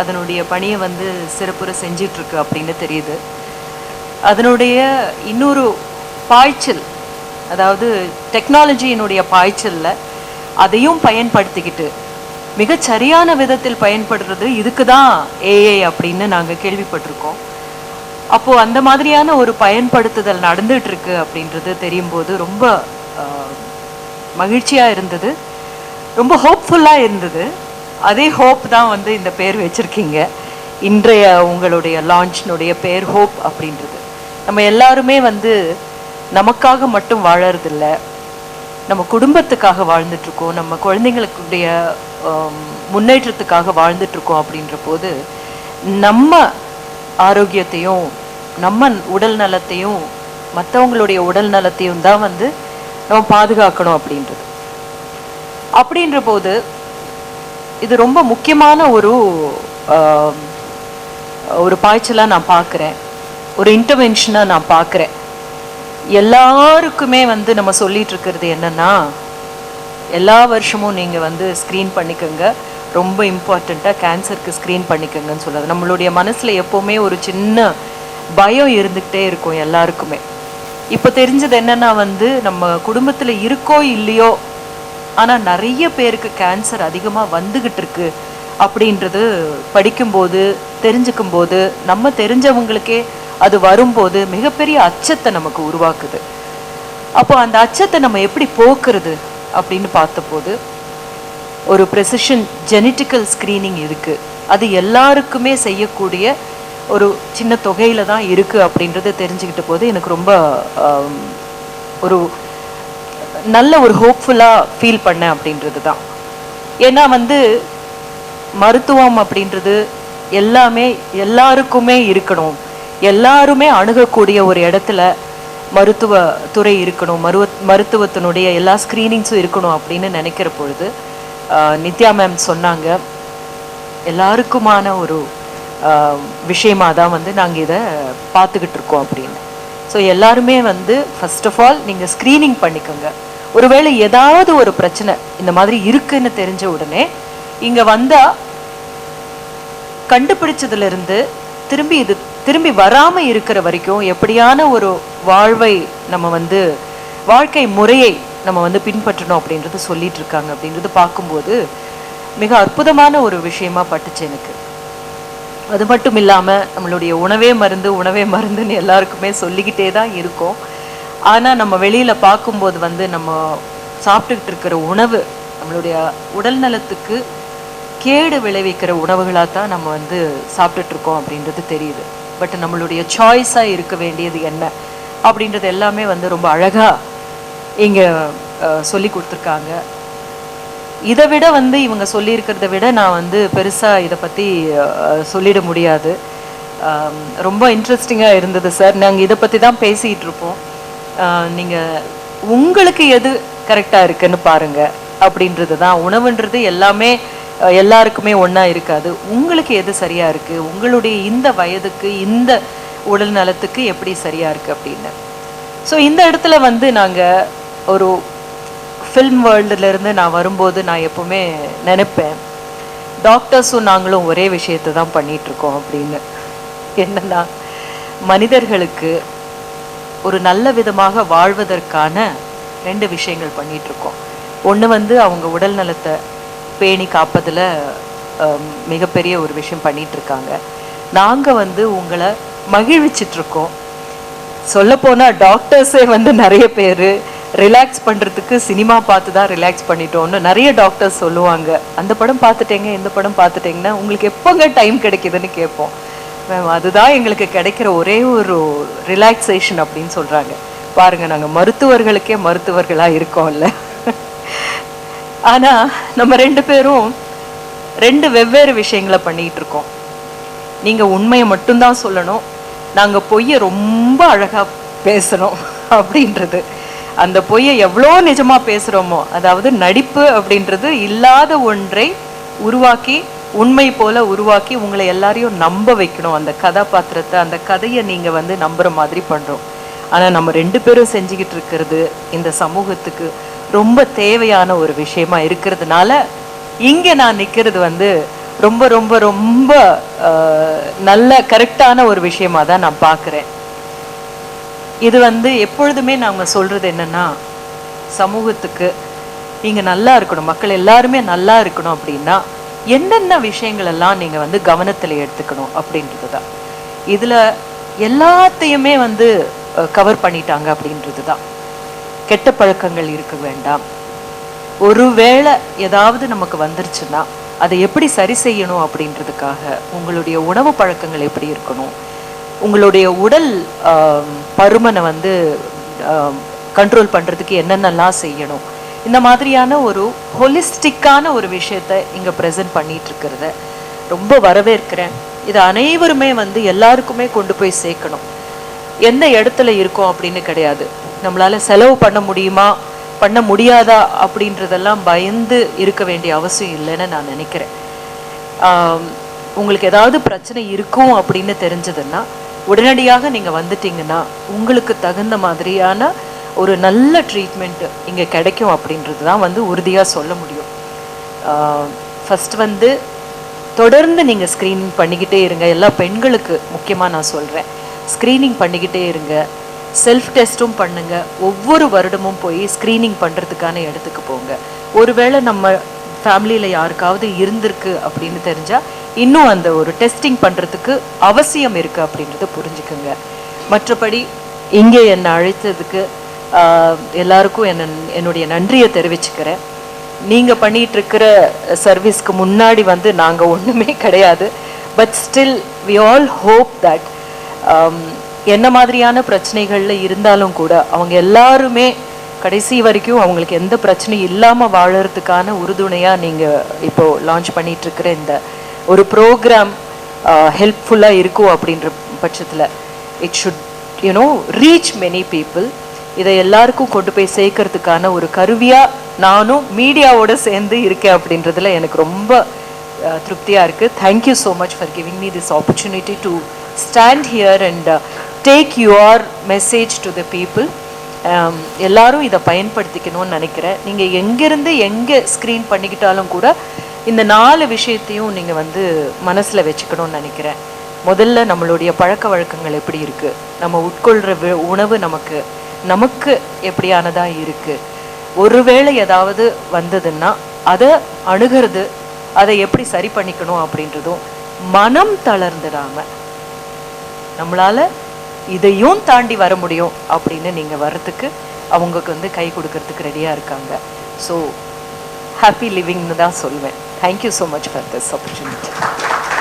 அதனுடைய பணியை வந்து சிறப்புற செஞ்சிட்ருக்கு அப்படின்னு தெரியுது. அதனுடைய இன்னொரு பாய்ச்சல் அதாவது டெக்னாலஜியினுடைய பாய்ச்சலில் அதையும் பயன்படுத்திக்கிட்டு மிகச் சரியான விதத்தில் பயன்படுறது இதுக்கு தான் ஏஐ அப்படின்னு நாங்கள் கேள்விப்பட்டிருக்கோம். அப்போது அந்த மாதிரியான ஒரு பயன்படுத்துதல் நடந்துகிட்ருக்கு இருக்கு அப்படின்றது தெரியும் போது ரொம்ப மகிழ்ச்சியாக இருந்தது. ரொம்ப ஹோப்ஃபுல்லாக இருந்தது. அதே ஹோப் தான் வந்து இந்த பேர் வச்சுருக்கீங்க. இன்றைய உங்களுடைய லான்ச்னுடைய பேர் ஹோப் அப்படின்றது. நம்ம எல்லாருமே வந்து நமக்காக மட்டும் வாழறதில்ல. நம்ம குடும்பத்துக்காக வாழ்ந்துட்டுருக்கோம். நம்ம குழந்தைங்களுக்குடைய முன்னேற்றத்துக்காக வாழ்ந்துட்டு இருக்கோம் அப்படின்ற போது நம்ம ஆரோக்கியத்தையும் நம்ம உடல் நலத்தையும் மற்றவங்களுடைய உடல் நலத்தையும் தான் வந்து நம்ம பாதுகாக்கணும் அப்படின்றது. அப்படின்ற போது இது ரொம்ப முக்கியமான ஒரு ஒரு பாய்ச்சலாக நான் பார்க்குறேன் ஒரு இன்டர்வென்ஷனாக நான் பார்க்குறேன் எல்லாருக்குமே வந்து நம்ம சொல்லிட்டு இருக்கிறது என்னன்னா எல்லா வருஷமும் நீங்கள் வந்து ஸ்க்ரீன் பண்ணிக்கோங்க. ரொம்ப இம்பார்ட்டண்ட்டாக கேன்சருக்கு ஸ்க்ரீன் பண்ணிக்கோங்கன்னு சொல்லுது நம்மளுடைய மனசில் எப்போவுமே ஒரு சின்ன பயம் இருந்துக்கிட்டே இருக்கும் எல்லாருக்குமே. இப்போ தெரிஞ்சது என்னன்னா வந்து நம்ம குடும்பத்தில் இருக்கோ இல்லையோ ஆனால் நிறைய பேருக்கு கேன்சர் அதிகமாக வந்துகிட்டு இருக்கு அப்படின்றது படிக்கும்போது தெரிஞ்சுக்கும் போது நம்ம தெரிஞ்சவங்களுக்கே அது வரும்போது மிகப்பெரிய அச்சத்தை நமக்கு உருவாக்குது. அப்போ அந்த அச்சத்தை நம்ம எப்படி போக்குறது அப்படின்னு பார்த்தபோது ஒரு ப்ரெசிஷன் ஜெனட்டிக்கல் ஸ்க்ரீனிங் இருக்கு. அது எல்லாருக்குமே செய்யக்கூடிய ஒரு சின்ன தொகையில தான் இருக்கு அப்படின்றத தெரிஞ்சுக்கிட்ட போது எனக்கு ரொம்ப ஒரு நல்ல ஒரு ஹோப்ஃபுல்லாக ஃபீல் பண்ணேன் அப்படின்றது தான் ஏன்னா வந்து மருத்துவம் அப்படின்றது எல்லாமே எல்லாருக்குமே இருக்கணும். எல்லாருமே அணுகக்கூடிய ஒரு இடத்துல மருத்துவ துறை இருக்கணும். மருவ மருத்துவத்தினுடைய எல்லா ஸ்க்ரீனிங்ஸும் இருக்கணும் அப்படின்னு நினைக்கிற பொழுது நித்யா மேம் சொன்னாங்க. எல்லாருக்குமான ஒரு விஷயமாக விஷயமா தான் வந்து நாங்கள் இதை பார்த்துக்கிட்டு இருக்கோம் அப்படின்னு. ஸோ எல்லாருமே வந்து ஃபஸ்ட் ஆஃப் ஆல் நீங்கள் ஸ்க்ரீனிங் பண்ணிக்கோங்க. ஒருவேளை ஏதாவது ஒரு பிரச்சனை இந்த மாதிரி இருக்குன்னு தெரிஞ்ச உடனே இங்க வந்தா கண்டுபிடிச்சதுல இருந்து திரும்பி இது திரும்பி வராம இருக்கிற வரைக்கும் எப்படியான ஒரு வாழ்வை நம்ம வந்து வாழ்க்கை முறையை நம்ம வந்து பின்பற்றணும் அப்படின்றது சொல்லிட்டு இருக்காங்க அப்படின்றது பார்க்கும்போது மிக அற்புதமான ஒரு விஷயமா பட்டுச்சு எனக்கு. அது மட்டும் இல்லாம நம்மளுடைய உணவே மருந்து உணவே மருந்துன்னு எல்லாருக்குமே சொல்லிக்கிட்டே தான் இருக்கோம். ஆனால் நம்ம வெளியில் பார்க்கும்போது வந்து நம்ம சாப்பிட்டுக்கிட்டு இருக்கிற உணவு நம்மளுடைய உடல் நலத்துக்கு கேடு விளைவிக்கிற உணவுகளாக தான் நம்ம வந்து சாப்பிட்டுட்டு இருக்கோம் அப்படின்றது தெரியுது. பட் நம்மளுடைய சாய்ஸாக இருக்க வேண்டியது என்ன? அப்படின்றது எல்லாமே வந்து ரொம்ப அழகாக இங்கே சொல்லி கொடுத்துருக்காங்க. இதை விட வந்து இவங்க சொல்லியிருக்கிறத விட நான் வந்து பெருசாக இதை பற்றி சொல்லிட முடியாது. ரொம்ப இன்ட்ரெஸ்டிங்காக இருந்தது சார் நாங்கள் இதை பற்றி தான் பேசிகிட்டு இருப்போம். நீங்கள் உங்களுக்கு எது கரெக்டாக இருக்குன்னு பாருங்க. அப்படின்றது தான். உணவுன்றது எல்லாமே எல்லாருக்குமே ஒன்றா இருக்காது. உங்களுக்கு எது சரியாக இருக்குது உங்களுடைய இந்த வயதுக்கு இந்த உடல் நலத்துக்கு எப்படி சரியாக இருக்குது அப்படின்னு. ஸோ இந்த இடத்துல வந்து நாங்கள் ஒரு ஃபில்ம் இருந்து நான் வரும்போது நான் எப்போவுமே நினைப்பேன். டாக்டர்ஸும் நாங்களும் ஒரே விஷயத்தை தான் பண்ணிகிட்ருக்கோம் இருக்கோம் அப்படின்னு. என்னென்னா மனிதர்களுக்கு ஒரு நல்ல விதமாக வாழ்வதற்கான ரெண்டு விஷயங்கள் பண்ணிட்டு இருக்கோம் ஒன்று வந்து அவங்க உடல் நலத்தை பேணி காப்பதில் மிகப்பெரிய ஒரு விஷயம் பண்ணிட்டு இருக்காங்க நாங்கள் வந்து உங்களை மகிழ்விச்சிட்டு இருக்கோம் சொல்லப்போனால் டாக்டர்ஸே வந்து நிறைய பேர் ரிலாக்ஸ் பண்ணுறதுக்கு சினிமா பார்த்து தான் ரிலாக்ஸ் பண்ணிட்டோம்னு நிறைய டாக்டர்ஸ் சொல்லுவாங்க. அந்த படம் பார்த்துட்டேங்க இந்த படம் பார்த்துட்டீங்கன்னா உங்களுக்கு எப்போங்க டைம் கிடைக்குதுன்னு கேட்போம். மேம் அதுதான் எங்களுக்கு கிடைக்கிற ஒரே ஒரு ரிலாக்ஸேஷன் அப்படின்னு சொல்கிறாங்க பாருங்க நாங்கள் மருத்துவர்களுக்கே மருத்துவர்களாக இருக்கோம்ல. ஆனால் நம்ம ரெண்டு பேரும் ரெண்டு வெவ்வேறு விஷயங்களை பண்ணிட்டு இருக்கோம். நீங்க உண்மையை மட்டும்தான் சொல்லணும். நாங்க பொய்யை ரொம்ப அழகா பேசணும் அப்படின்றது. அந்த பொய்யை எவ்வளோ நிஜமா பேசுறோமோ அதாவது நடிப்பு அப்படின்றது இல்லாத ஒன்றை உருவாக்கி உண்மை போல உருவாக்கி உங்களை எல்லாரையும் நம்ப வைக்கணும். அந்த கதாபாத்திரத்தை அந்த கதையை நீங்க வந்து நம்புற மாதிரி பண்றோம். ஆனா நம்ம ரெண்டு பேரும் செஞ்சுக்கிட்டு இருக்கிறது இந்த சமூகத்துக்கு ரொம்ப தேவையான ஒரு விஷயமா இருக்கிறதுனால இங்க நான் நிக்கிறது வந்து ரொம்ப ரொம்ப ரொம்ப நல்ல கரெக்டான ஒரு விஷயமா தான் நான் பார்க்குறேன் இது வந்து எப்பொழுதுமே நாங்க சொல்றது என்னன்னா சமூகத்துக்கு நீங்க நல்லா இருக்கணும். மக்கள் எல்லாருமே நல்லா இருக்கணும் அப்படின்னா என்னென்ன விஷயங்கள் எல்லாம் வந்து கவனத்தில் எடுத்துக்கணும் அப்படின்றது தான் இதில் எல்லாத்தையுமே வந்து கவர் பண்ணிட்டாங்க அப்படின்றது தான் கெட்ட பழக்கங்கள் இருக்க வேண்டாம். ஒருவேளை ஏதாவது நமக்கு வந்துருச்சுன்னா அதை எப்படி சரி செய்யணும் அப்படின்றதுக்காக உங்களுடைய உணவு பழக்கங்கள் எப்படி இருக்கணும்? உங்களுடைய உடல் பருமனை வந்து கண்ட்ரோல் பண்ணுறதுக்கு என்னென்னலாம் செய்யணும்? இந்த மாதிரியான ஒரு ஹொலிஸ்டிக்கான ஒரு விஷயத்தை இங்க ப்ரெசென்ட் பண்ணிட்டு இருக்கிறத ரொம்ப வரவேற்கிறேன். இது அனைவருமே வந்து எல்லாருக்குமே கொண்டு போய் சேர்க்கணும். எந்த இடத்துல இருக்கோம் அப்படின்னு கிடையாது. நம்மளால செலவு பண்ண முடியுமா? பண்ண முடியாதா? அப்படின்றதெல்லாம் பயந்து இருக்க வேண்டிய அவசியம் இல்லைன்னு நான் நினைக்கிறேன். உங்களுக்கு ஏதாவது பிரச்சனை இருக்கும் அப்படின்னு தெரிஞ்சதுன்னா உடனடியாக நீங்கள் வந்துட்டீங்கன்னா உங்களுக்கு தகுந்த மாதிரியான ஒரு நல்ல ட்ரீட்மெண்ட் இங்கே கிடைக்கும் அப்படின்றது தான் வந்து உறுதியாக சொல்ல முடியும். ஃபஸ்ட் வந்து தொடர்ந்து நீங்கள் ஸ்க்ரீனிங் பண்ணிக்கிட்டே இருங்க. எல்லா பெண்களுக்கு முக்கியமாக நான் சொல்கிறேன் ஸ்க்ரீனிங் பண்ணிக்கிட்டே இருங்க. செல்ஃப் டெஸ்ட்டும் பண்ணுங்கள் ஒவ்வொரு வருடமும் போய் ஸ்க்ரீனிங் பண்ணுறதுக்கான இடத்துக்கு போங்க. ஒருவேளை நம்ம ஃபேமிலியில் யாருக்காவது இருந்திருக்கு அப்படின்னு தெரிஞ்சால் இன்னும் அந்த ஒரு டெஸ்டிங் பண்ணுறதுக்கு அவசியம் இருக்குது அப்படின்றத புரிஞ்சுக்குங்க. மற்றபடி இங்கே என்னை அழைத்ததுக்கு எல்லாருக்கும் என்ன என்னுடைய நன்றியை தெரிவிச்சுக்கிறேன். நீங்கள் பண்ணிட்டு இருக்கிற சர்வீஸ்க்கு முன்னாடி வந்து நாங்கள் ஒன்றுமே கிடையாது. But still we all hope that என்ன மாதிரியான பிரச்சனைகளில் இருந்தாலும் கூட அவங்க எல்லாருமே கடைசி வரைக்கும் அவங்களுக்கு எந்த பிரச்சனையும் இல்லாமல் வாழறதுக்கான உறுதுணையாக நீங்கள் இப்போ லான்ச் பண்ணிட்டு இருக்கிற இந்த ஒரு ப்ரோக்ராம் ஹெல்ப்ஃபுல்லாக இருக்கும் அப்படின்ற பட்சத்தில் it should you know reach many people இதை எல்லாருக்கும் கொண்டு போய் சேர்க்கறதுக்கான ஒரு கருவியாக நானும் மீடியாவோட சேர்ந்து இருக்கேன் அப்படின்றதுல எனக்கு ரொம்ப திருப்தியாக இருக்குது thank you so much for giving me this opportunity to stand here and take your message to the people எல்லாரும் இதை பயன்படுத்திக்கணும்னு நினைக்கிறேன். நீங்கள் எங்கேருந்து எங்கே ஸ்க்ரீன் பண்ணிக்கிட்டாலும் கூட இந்த நாலு விஷயத்தையும் நீங்கள் வந்து மனசில் வச்சுக்கணும்னு நினைக்கிறேன். முதல்ல நம்மளுடைய பழக்க வழக்கங்கள் எப்படி இருக்குது நம்ம உட்கொள்கிற வி- உணவு நமக்கு நமக்கு எப்படியானதா இருக்கு? ஒருவேளை ஏதாவது வந்ததுன்னா அதை அணுகிறது அதை எப்படி சரி பண்ணிக்கணும் அப்படின்றதும் மனம் தளர்ந்துடாம நம்மளால இதையும் தாண்டி வர முடியும் அப்படின்னு நீங்க வர்றதுக்கு அவங்களுக்கு வந்து கை கொடுக்கறதுக்கு ரெடியா இருக்காங்க. ஸோ ஹாப்பி லிவிங்னு தான் சொல்வேன். Thank you so much for this opportunity